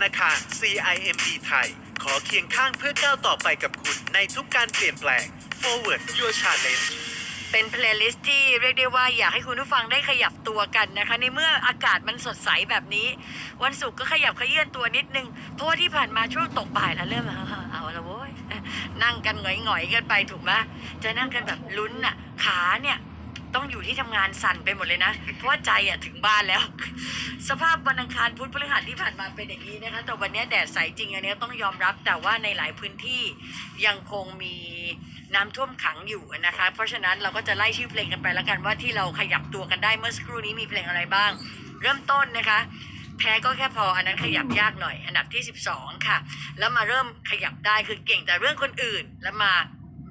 ธนาคาร CIMB ไทย ขอเคียงข้างเพื่อก้าวต่อไปกับคุณในทุกการเปลี่ยนแปลง Forward Your Challenge เป็นเพลย์ลิสต์ที่เรียกได้ว่าอยากให้คุณผู้ฟังได้ขยับตัวกันนะคะ ในเมื่ออากาศมันสดใสแบบนี้ วันศุกร์ก็ขยับขยื่นตัวนิดนึง เพราะว่าที่ผ่านมาช่วงตกบ่ายแล้วเริ่มเอาละโว้ยนั่งกันหงอยๆกันไปถูกไหมจะนั่งกันแบบลุ้นน่ะขาเนี่ย ต้องอยู่ที่ทำงานสั่นไปหมดเลยนะ เพราะว่าใจอะถึงบ้านแล้ว สภาพวันอังคารพุธพฤหัสที่ผ่านมาเป็นอย่างนี้นะคะ แต่วันนี้แดดใสจริงอันนี้ต้องยอมรับแต่ว่าในหลายพื้นที่ยังคงมีน้ำท่วมขังอยู่นะคะ เพราะฉะนั้นเราก็จะไล่ชื่อเพลงกันไปแล้วกันว่าที่เราขยับตัวกันได้เมื่อสักครู่นี้มีเพลงอะไรบ้าง เริ่มต้นนะคะ แพ้ก็แค่พออันนั้นขยับยากหน่อย อันดับที่ 12 ค่ะ แล้วมาเริ่มขยับได้คือเก่งแต่เรื่องคนอื่นแล้วมา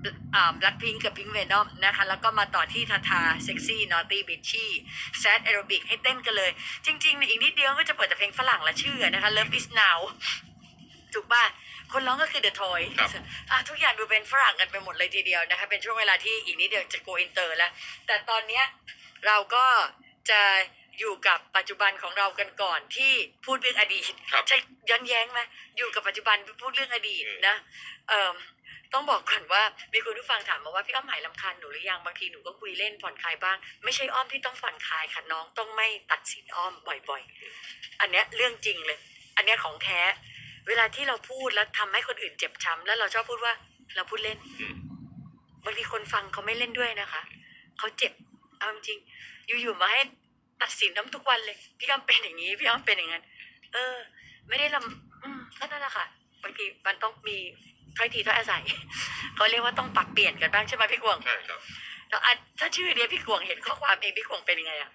บลัคพิงกับพิงเวนอมนะคะ แล้วก็มาต่อที่ทาทาเซ็กซี่นอตตี้บิชชี่แซดแอโรบิกให้เต้นกันเลย จริงๆในอีกนิดเดียวก็จะเปิดแต่เพลงฝรั่งละชื่อนะคะ Love is now ถูกป่ะคนร้องก็คือ The Toy ครับอะทุกอย่างดูเป็นฝรั่งกันไปหมดเลยทีเดียวนะคะ เป็นช่วงเวลาที่อีกนิดเดียวจะโกอินเตอร์แล้ว แต่ตอนเนี้ยเราก็จะอยู่กับปัจจุบันของเรากันก่อนที่พูดเรื่องอดีตครับใช่ย้อนแย้งไหมอยู่กับปัจจุบันพูดเรื่องอดีตอืมนะเอ่อ ต้องบอกก่อนว่ามีคุณผู้ฟังถามมาว่าพี่อ้อมหายลำคาญหนูหรือยังบางทีหนูก็คุยเล่นผ่อนคลายบ้าง ไม่ใช่อ้อมที่ต้องผ่อนคลายค่ะน้องต้องไม่ตัดสินอ้อมบ่อย ๆ อันเนี้ยเรื่องจริงเลย อันเนี้ยของแท้เวลาที่เราพูดแล้วทำให้คนอื่นเจ็บช้ำแล้วเราชอบพูดว่าเราพูดเล่นบางทีคนฟังเขาไม่เล่นด้วยนะคะเขาเจ็บเอาจริงอยู่ๆมาให้ตัดสินน้ำทุกวันเลย พี่อ้อมเป็นอย่างนี้พี่อ้อมเป็นอย่างนั้นเออ ไม่ได้ลำอืมก็นั่นแหละค่ะบางทีมันต้องมี ถ้อยทีถ้อยอาศัยเขาเรียกว่าต้องปรับเปลี่ยนกันบ้างใช่ไหมพี่กวงใช่ครับแล้วอะถ้าชื่อเนี้ยพี่กวงเห็นข้อความเองพี่กวงเป็นยังไงอะ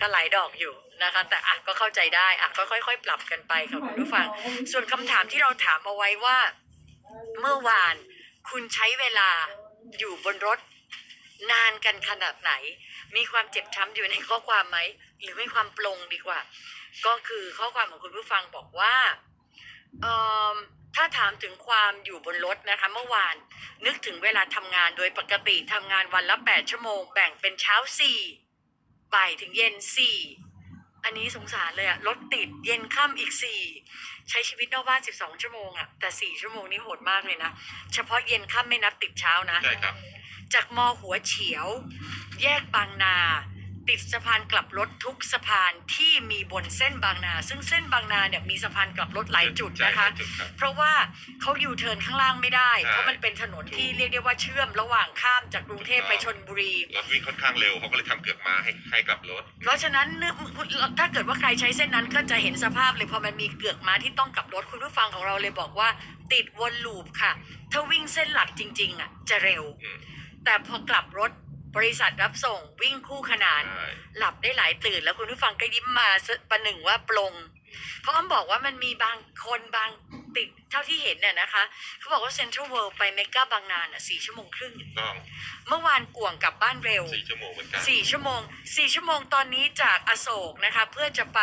ก็หลายดอกอยู่นะคะ แต่อะก็เข้าใจได้อะก็ค่อยๆ ปรับกันไปค่ะคุณผู้ฟัง ส่วนคำถามที่เราถามเอาไว้ว่า เมื่อวานคุณใช้เวลาอยู่บนรถนานกันขนาดไหน มีความเจ็บช้ำอยู่ในข้อความไหม หรือมีความปลงดีกว่า ก็คือข้อความของคุณผู้ฟังบอกว่าเอ่อ ถ้าถามถึงความอยู่บนรถนะคะเมื่อวาน นึกถึงเวลาทำงานโดยปกติทำงานวันละ 8 ชั่วโมง แบ่งเป็นเช้า 4 บ่ายถึงเย็น 4 อันนี้สงสารเลยอะรถติดเย็นค่ำอีก 4 ใช้ชีวิตนอกบ้าน 12 ชั่วโมงอะแต่ 4 ชั่วโมงนี่โหดมากเลยนะ เฉพาะเย็นค่ำไม่นับติดเช้านะ ใช่ครับ จากมอหัวเฉียว แยกบางนา ติดสะพานกลับรถทุกสะพานที่มีบนเส้นบางนา ซึ่งเส้นบางนาเนี่ยมีสะพานกลับรถหลายจุดนะคะ ใช่หลายจุดครับเพราะว่าเขาอยู่เทิร์นข้างล่างไม่ได้ ใช่ เพราะมันเป็นถนนที่เรียกได้ว่าเชื่อมระหว่างข้ามจากกรุงเทพไปชนบุรี รถวิ่งค่อนข้างเร็วเขาก็เลยทำเกือกมาให้ให้กลับรถ เพราะฉะนั้นนึกถ้าเกิดว่าใครใช้เส้นนั้นก็จะเห็นสภาพเลยพอมันมีเกือกม้าที่ต้องกลับรถคุณผู้ฟังของเราเลยบอกว่า ติดวนลูปค่ะ ถ้าวิ่งเส้นหลักจริง ๆอะจะเร็ว อืม แต่พอกลับรถ บริษัทรับส่งวิ่งคู่ขนาน ใช่หลับได้หลายตื่นแล้วคุณผู้ฟังก็ยิ้มมาซะประหนึ่งว่าปลง เพราะอ้อมบอกว่ามันมีบางคนบางติด เท่าที่เห็นน่ะนะคะเขาบอกว่าเซ็นทรัลเวิลด์ไปเมกาบางนาน่ะสี่ชั่วโมงครึ่งถูกต้องเมื่อวานกวงกลับบ้านเร็วสี่ชั่วโมงเหมือนกันสี่ชั่วโมงสี่ชั่วโมงตอนนี้จากอโศกนะคะ เพื่อจะไป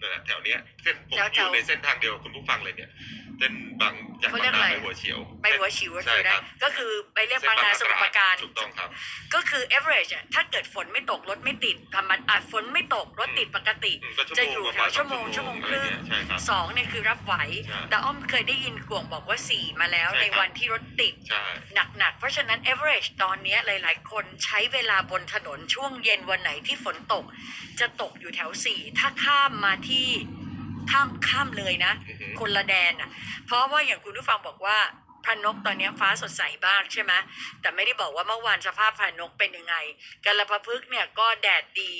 นั่นแหละแถวเนี้ยเส้นผมแถวอแถวยู่ในเส้นทางเดียวกับคุณผู้ฟังเลยเนี่ยเส้นบางจากเขาบางเรียกนาอะไรไปหัวเฉียวไปหัวฉิวใช่คือคนะรับก็คือไปเรียกบางนาสมุทรปราการ ถูกต้องครับ ก็คือ average อะถ้าเกิดฝนไม่ตก รถไม่ติดธรรมดาอะฝนไม่ตก รถติดปกติ อืมก็ชั่วโมงจะอยู่แถวชั่วโมงประมาณชั่วโมง ชั่ควโมงรึ่งอะไรเงี้ยใช่ครับ สองเนี่ยคือรับไหว ใช่ แต่อ้อมเคยได้ยินกวงบอกว่าสี่มาแล้วใช่ในครับ วันที่รถติด ใช่ หนักๆ เพราะฉะนั้น average ตอนเนี้ยหลาย ๆ คนใช้เวลาบนถนนช่วงเย็นวันไหนที่ฝนตก จะตกอยู่แถวสี่ถ้าข้ามมาที่ข้ามข้ามเลยนะ อือฮึ คนละแดนอะ เพราะว่าอย่างคุณผู้ฟังบอกว่าพระนกตอนเนี้ยฟ้าสดใสบ้างใช่ไหมแต่ไม่ได้บอกว่าเมื่อวานสภาพพระนกเป็นยังไงกาลปะพึกษ์เนี่ยก็แดดดี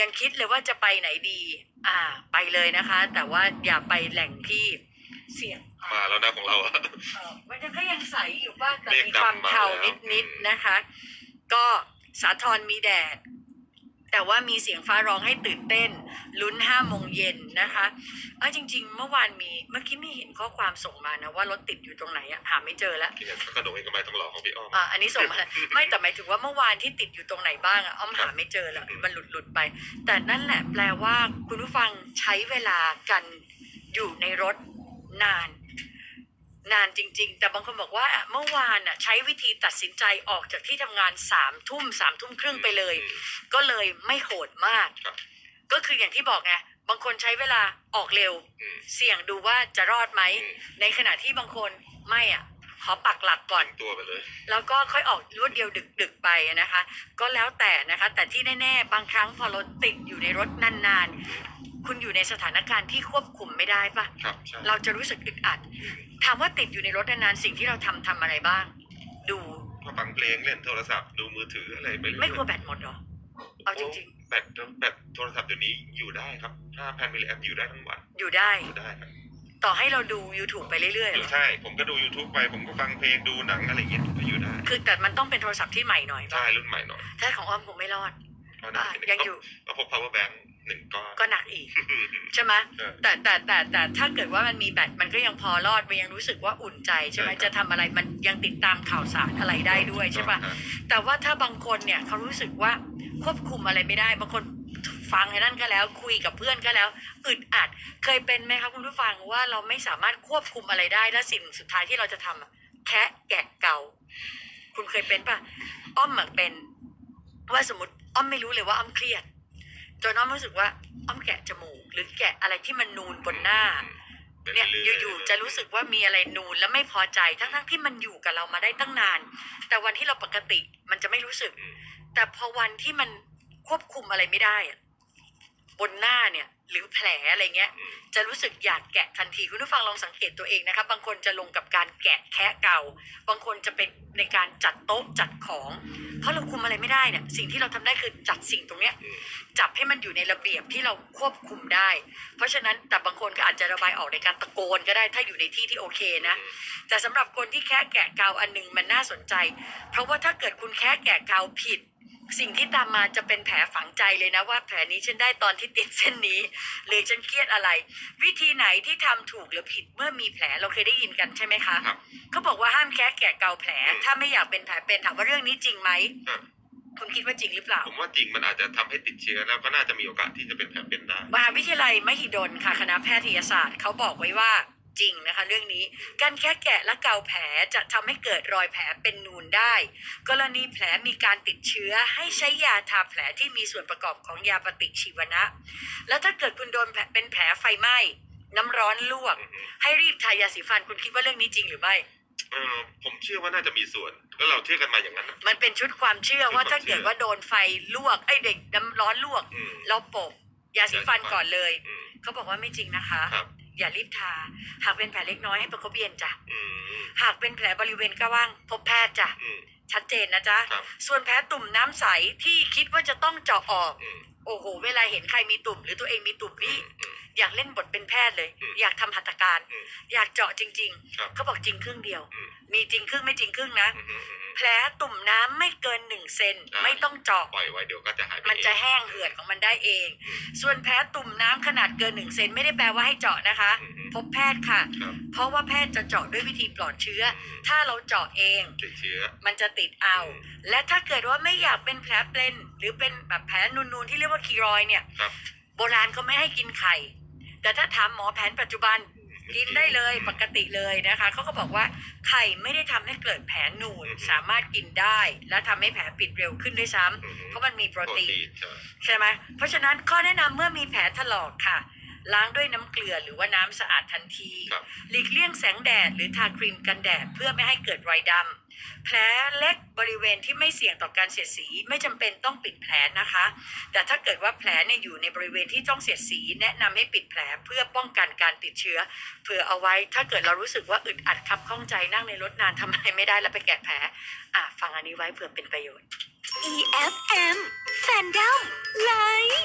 ยังคิดเลยว่าจะไปไหนดี อ่า ไปเลยนะคะ แต่ว่าอย่าไปแหล่งที่ เสี่ยงมาแล้วนะของเราอะเอ่อมันยังก็ยังใสอยู่บ้างแต่เมฆมีความดำมาเทาแล้วนิดอืมๆนะคะ ก็สาทรมีแดด แต่ว่ามีเสียงฟ้าร้องให้ตื่นเต้น ลุ้นห้าโมงเย็นนะคะเอ้าจริง ๆ เมื่อวานมีเมื่อกี้ไม่เห็นข้อความส่งมานะว่ารถติดอยู่ตรงไหนอะหาไม่เจอแล้วกินอย่างขนมเองก็ไม่ต้องรอของพี่อ้อมอะอันนี้ส่งมาแล้วไม่แต่หมายถึงว่าเมื่อวานที่ติดอยู่ตรงไหนบ้างอะอ้อมหาไม่เจอแล้วอืมมันหลุดหลุดๆไป แต่นั่นแหละแปลว่าคุณผู้ฟังใช้เวลากันอยู่ในรถ นาน นานจริง ๆ แต่บางคนบอกว่าเมื่อวานอะใช้วิธีตัดสินใจออกจากที่ทำงานสามทุ่มสามทุ่มครึ่งไปเลยอืมก็เลยไม่โหดมาก ครับ ก็คืออย่างที่บอกไงบางคนใช้เวลาออกเร็ว อืม เสี่ยงดูว่าจะรอดไหม อืม ในขณะที่บางคนไม่อะ ขอปักหลักก่อนทิ้งตัวไปเลย แล้วก็ค่อยออกรวดเดียวดึก ๆ ไปนะคะ ก็แล้วแต่นะคะ แต่ที่แน่ ๆ บางครั้งพอรถติดอยู่ในรถนาน ๆ คุณอยู่ในสถานการณ์ที่ควบคุมไม่ได้ปะครับใช่เราจะรู้สึกอึดอัด ถามว่าติดอยู่ในรถนานๆสิ่งที่เราทำทำอะไรบ้าง ดู ก็ฟังเพลงเล่นโทรศัพท์ดูมือถืออะไรไปเรื่อยไม่กลัวแบตหมดเหรอ เอาจริงๆแบตแบตโทรศัพท์เดี๋ยวนี้อยู่ได้ครับ5,000มิลลิแอมป์อยู่ได้ทั้งวันอยู่ได้ อยู่ได้ครับต่อให้เราดู YouTube ไปเรื่อยๆอเหรยู่อใช่ ผมก็ดู YouTube ไปผมก็ฟังเพลงดูหนังอะไรเงี้ยก็อยู่ได้คือแต่มันต้องเป็นโทรศัพท์ที่ใหม่หน่อยปะใช่รุ่นใหม่หน่อยถ้าของอ้อมคงไม่รอดก็น่าอะจะยังอยู่ ก็พก power bank หนึ่งก้อนก็หนักอีก ใช่ไหมเออแต่แต่แต่แต่ถ้าเกิดว่ามันมีแบตมันก็ยังพอรอดมันยังรู้สึกว่าอุ่นใจใช่ไหมใช่ครับจะทำอะไรมันยังติดตามข่าวสารอะไรได้ด้วยใช่ปะอ่แต่ว่าถ้าบางคนเนี่ยเขารู้สึกว่าควบคุมอะไรไม่ได้บางคนฟังไอ้นั่นก็แล้ว คุยกับเพื่อนก็แล้วอึดอัดเคยเป็นไหมครับคุณผู้ฟังว่าเราไม่สามารถควบคุมอะไรได้และสิ่งสุดท้ายที่เราจะทำอะแคะแกะเกาคุณเคยเป็นปะอ้อมเหมือนเป็น ว่าสมมติอ้อมไม่รู้เลยว่าอ้อมเครียด จนอ้อมรู้สึกว่าอ้อมแกะจมูก หรือแกะอะไรที่มันนูนบนหน้าไปเนี่ยรื่ๆอยู่ๆจะรู้สึกว่ามีอะไรนูนแล้วไม่พอใจทั้งๆที่มันอยู่กับเรามาได้ตั้งนาน แต่วันที่เราปกติมันจะไม่รู้สึกอืมแต่พอวันที่มันควบคุมอะไรไม่ได้อะบนหน้าเนี่ย หรือแผลอะไรเงี้ยอืมจะรู้สึกอยากแกะทันทีคุณผู้ฟังลองสังเกตตัวเองนะครับบางคนจะลงกับการแกะแคะเก่า บางคนจะเป็นในการจัดโต๊ะจัดของ เพราะเราคุมอะไรไม่ได้เนี่ยสิ่งที่เราทำได้คือจัดสิ่งตรงเนี้ยอืมจับให้มันอยู่ในระเบียบที่เราควบคุมได้ เพราะฉะนั้นแต่บางคนก็อาจจะระบายออกในการตะโกนก็ได้ถ้าอยู่ในที่ที่โอเคนะ แต่สำหรับคนที่แค่แกะเกาอันหนึงมันน่าสนใจ เพราะว่าถ้าเกิดคุณแค่แกะเกาผิด สิ่งที่ตามมาจะเป็นแผลฝังใจเลยนะว่าแผลนี้ฉันได้ตอนที่ติดเส้นนี้ หรือฉันเครียดอะไร วิธีไหนที่ทำถูกหรือผิดเมื่อมีแผลเราเคยได้ยินกันใช่ไหมคะครับเขาบอกว่าห้ามแค่แกะเกาแผลอืมถ้าไม่อยากเป็นแผลเป็นถามว่าเรื่องนี้จริงไหมครับคุณคิดว่าจริงหรือเปล่า ผมว่าจริงมันอาจจะทำให้ติดเชื้อแล้วก็น่าจะมีโอกาสที่จะเป็นแผลเป็นได้มหาวิทยาลัยมหิดลค่ะคณะแพทยศาสตร์เขาบอกไว้ว่า จริงนะคะ เรื่องนี้การแค่แกะและเกาแผลจะทำให้เกิดรอยแผลเป็นนูนได้ กรณีแผลมีการติดเชื้อให้ใช้ยาทาแผลที่มีส่วนประกอบของยาปฏิชีวนะ แล้วถ้าเกิดคุณโดนแผลเป็นแผลไฟไหม้น้ำร้อนลวกอือฮึให้รีบทายาสีฟันคุณคิดว่าเรื่องนี้จริงหรือไม่เออผมเชื่อว่าน่าจะมีส่วนก็เราเชื่อกันมาอย่างนั้นนะมันเป็นชุดความเชื่อว่าถ้าเกิดว่าโดนไฟลวกไอ้เด็กน้ำร้อนลวกอืมเราโปะยาสีฟันก่อนเลยอืมเขาบอกว่าไม่จริงนะคะครับ อย่ารีบทา หากเป็นแผลเล็กน้อยให้ประคบเย็นจ้ะ อืมหากเป็นแผลบริเวณกระว่าง พบแพทย์จ้ะ อืม ชัดเจนนะจ๊ะ ครับ ส่วนแผลตุ่มน้ำใสที่คิดว่าจะต้องเจาะออก อืมโอ้โห เวลาเห็นใครมีตุ่ม หรือตัวเองมีตุ่มอืนี่มอืม อยากเล่นบทเป็นแพทย์เลย อืมอยากทำหัตถการ อืมอยากเจาะจริง ครับ ๆ เขาบอกจริงครึ่งเดียว อืม มีจริงครึ่งไม่จริงครึ่งนะ อืมอืมอืมแผลตุ่มน้ำไม่เกินหนึ่งเซนอ่าไม่ต้องเจาะ ปล่อยไว้เดี๋ยวก็จะหายไปมันจะเอง แห้งเหือดของมันได้เองส่วนแผลตุ่มน้ำขนาดเกินหนึ่งเซนไม่ได้แปลว่าให้เจาะนะคะ อืมอืมพบแพทย์ค่ะ ครับเพราะว่าแพทย์จะเจาะด้วยวิธีปลอดเชื้ออืมถ้าเราเจาะเอง ติดเชื้อ มันจะติดเอา อืมและถ้าเกิดว่าไม่อยากเป็นแผลเป็นหรือเป็นแบบแผลนูนๆที่เรียกว่าคีรอยด์เนี่ย ครับ โบราณเขาไม่ให้กินไข่ แต่ถ้าถามหมอแผนปัจจุบัน กินได้เลยปกติเลยนะคะเขาก็บอกว่าไข่ไม่ได้ทำให้เกิดแผลนูนสามารถกินได้ และทำให้แผลปิดเร็วขึ้นด้วยซ้ำอืมเพราะมันมีโปรตีนใช่ใช่ไหมเพราะฉะนั้นข้อแนะนำเมื่อมีแผลถลอกค่ะ ล้างด้วยน้ำเกลือหรือว่าน้ำสะอาดทันทีครับหลีกเลี่ยงแสงแดดหรือทาครีมกันแดดเพื่อไม่ให้เกิดรอยดำ แผลเล็กบริเวณที่ไม่เสี่ยงต่อการเสียดสีไม่จำเป็นต้องปิดแผลนะคะ แต่ถ้าเกิดว่าแผลเนี่ยอยู่ในบริเวณที่ต้องเสียดสี แนะนำให้ปิดแผลเพื่อป้องกันการติดเชื้อเผื่อเอาไว้ถ้าเกิดเรารู้สึกว่าอึดอัดคับข้องใจนั่งในรถนานทำอะไรไม่ได้แล้วไปแกะแผลอะฟังอันนี้ไว้เผื่อเป็นประโยชน์ EFM Fandom Live